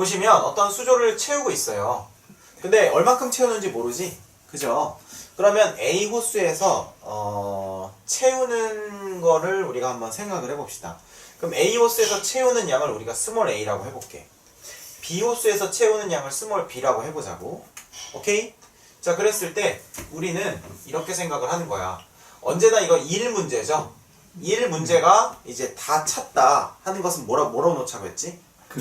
보시면 어떤 수조를 채우고 있어요. 근데 얼만큼 채우는지 모르지? 그죠? 그러면 A 호수에서 어, 채우는 거를 우리가 한번 생각을 해봅시다. 그럼 A 호수에서 채우는 양을 우리가 스몰 a라고 해볼게. B 호수에서 채우는 양을 스몰 b라고 해보자고. 오케이? 자, 그랬을 때 우리는 이렇게 생각을 하는 거야. 언제나 이거 1 문제죠? 1 문제가 이제 다 찼다 하는 것은 뭐라, 뭐라고 놓자고 했지? 그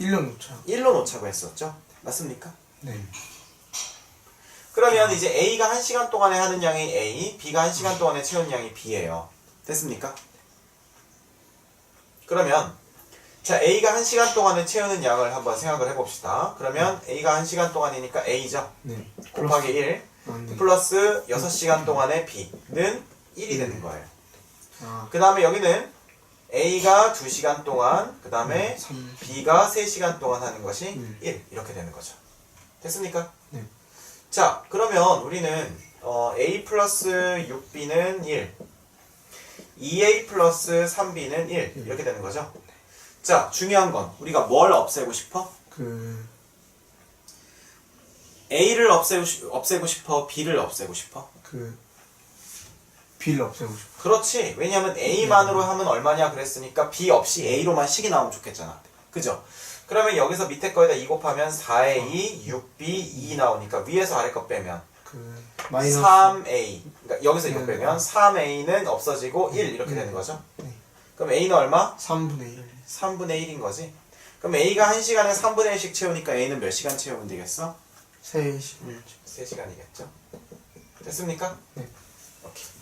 1년 놓쳐. 1로 놓자고 했었죠? 맞습니까? 네. 그러면 이제 A가 1시간 동안에 하는 양이 A, B가 1시간 동안에 채우는 양이 B예요. 됐습니까? 그러면 자 A가 1시간 동안에 채우는 양을 한번 생각을 해봅시다. 그러면 A가 1시간 동안이니까 A죠. 네. 곱하기 1 아, 네. 플러스 6시간 동안의 B는 1이 되는 거예요. 아, 그 다음에 여기는 A가 2시간 동안, 그 다음에 3. B가 3시간 동안 하는 것이 음. 1 이렇게 되는 거죠. 됐습니까? 네. 자 그러면 우리는 어, A 플러스 6B는 1 2A 플러스 3B는 1 음. 이렇게 되는 거죠. 자 중요한 건 우리가 뭘 없애고 싶어? 그 A를 없애고, 싶- 없애고 싶어? B를 없애고 싶어? 그 B를 없애고 싶어. 그렇지. 왜냐하면 A만으로 하면 얼마냐 그랬으니까 B 없이 A로만 식이 나오면 좋겠잖아. 그죠? 그러면 여기서 밑에 거에다 2 곱하면 4A, 6B, 2 나오니까 위에서 아래 거 빼면 그 마이너스 3A. 그러니까 여기서 이거 네. 빼면 3A는 없어지고 1 이렇게 되는 거죠. 네. 그럼 A는 얼마? 3분의 1. 3분의 1인 거지. 그럼 A가 1시간에 3분의 1씩 채우니까 A는 몇 시간 채우면 되겠어? 3시 1. 3시간이겠죠. 됐습니까? 네. 오케이.